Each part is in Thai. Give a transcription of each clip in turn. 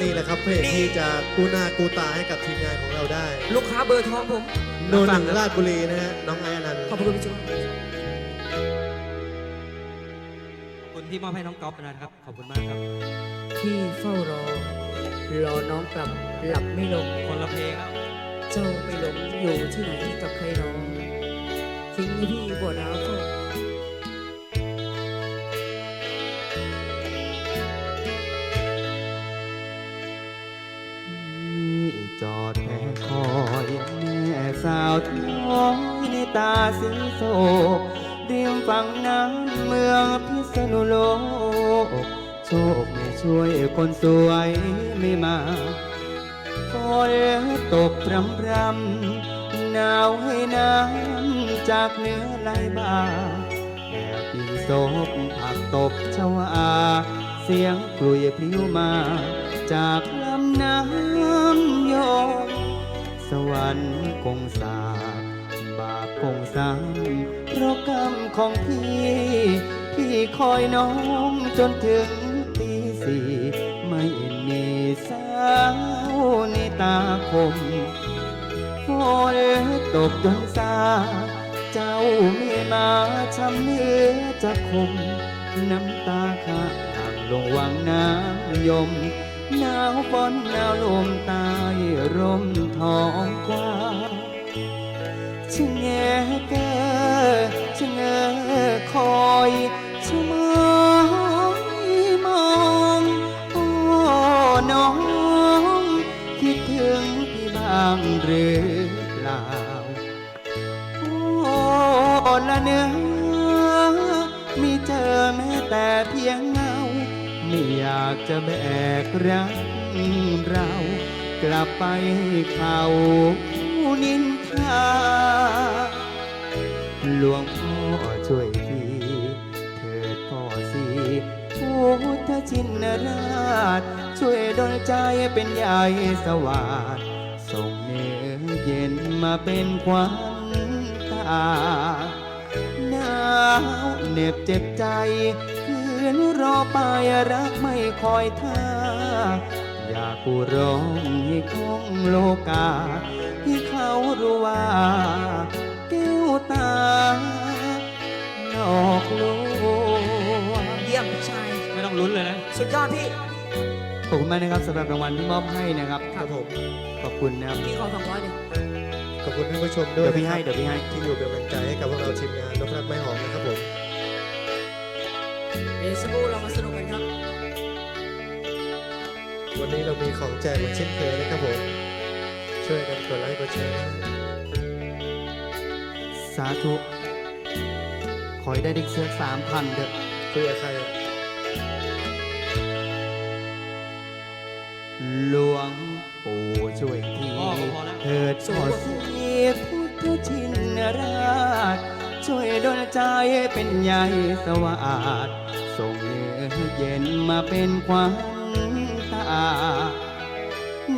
นี่แหละครับเพลงนี่ที่จะกู้หน้ากู้ตาให้กับทีมงานของเราได้ ลูกค้าเบอร์ทองผมโนหนึ่งราชบุรีนะฮะน้องไออนันต์ขอบคุณพี่จูขอบคุณที่มอบให้น้องก๊อฟนะครับ ขอบคุณมากครับพี่เฝ้ารอ รอน้องกลับหลับไม่ลงคนละเพลงครับเจ้าไปหลงอยู่ที่ไหนกับใครน้องทิ้งให้พี่บวชน้ำเฝ้าจ ตาสีโศกริมฝั่งน้ำเมืองพิษณุโลก โชคไม่ช่วยคนสวยไม่มาฝนตกพรำพรำหนาวให้น้ำจากเหนือไหลบ่าแอบปิงศพผักตบชวา เสียงกลุยพลิ้วมา จากลำน้ำยมสวรรค์คงสา คงซ้ำเพราะกรรมของพี่ พี่คอยน้องจนถึงตีสี่ไม่มีสาวในตาคมฝนตกจนสาเจ้าไม่มาช้ำเนื้อจะคม น้ำตาข้าห่างลงวังน้ำยมหนาวฝนหนาวลมตายร่มทองกว้าง ชะแงเกอชะเงอคอยชะมองมองโอ้น้อง คิดถึงพี่บ้างหรือเปล่า โอ้ละเนื้อมีเจอแม้แต่เพียงเงา ไม่อยากจะแบกรักเรา กลับไปให้เขานิน ทาหลวงพ่อช่วยทีเถิดพ่อสีพุทธชินราช ช่วยดลใจเป็นใหญ่สวัสดส่งเนื้อเย็นมาเป็นควันตาหนาวเหน็บเจ็บใจ คืนรอไปรักไม่คอยท่า อยากกูร้องให้คงโลกา ที่เขารู้ว่าแก้วตานอกลวงเยี่ยมพี่ชาย ไม่ต้องลุ้นเลยนะ สุดยอดพี่ ขอบคุณมากนะครับสำหรับรางวัลที่มอบให้นะครับ ครับผม ขอบคุณนะครับ พี่ขอสองร้อยเดียว ขอบคุณท่านผู้ชมด้วยเดี๋ยวพี่นะคให้รับเดี๋ยวพี่ให้ ที่อยู่เป็นกำลังใจให้กับพวกเราทีมงานนพรัตน์ไม่หอมนะครับผม เดี๋ยวสักครู่เรามาสนุกกันครับ วันนี้เรามีของแจกเหมือนเช่นเคยนะครับผม ช่วยกันกดไลค์กดแชร์นะสาธุ ขอให้ได้ดิกเสื้อสามพันเถอะคุยกับใครอะหลวงปู่ช่วยทีพ่อก็พอแล้ว เถิดขอสีพุทธชินราช ช่วยดลใจเป็นใหญ่สวาดส่งเนื้อเย็นมาเป็นควันตา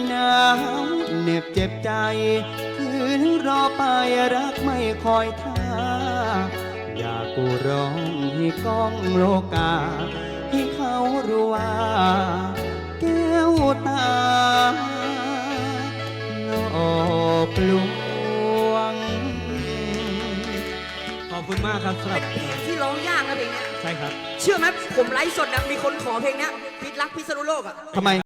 หนาวเหน็บเจ็บใจ คืนรอไปรักไม่คอยท่า อยากกูร้องให้ก้องโลกา ให้เขารู้ว่าแก้วตาหลอกลวง ขอบคุณมากครับสำหรับเป็นเพลงที่ร้องยากนะเพลงเนี้ยใช่ครับ เชื่อไหมผมไลฟ์สดนะมีคนขอเพลงเนี้ยพิษรักพิษณุโลกอะ ทำไม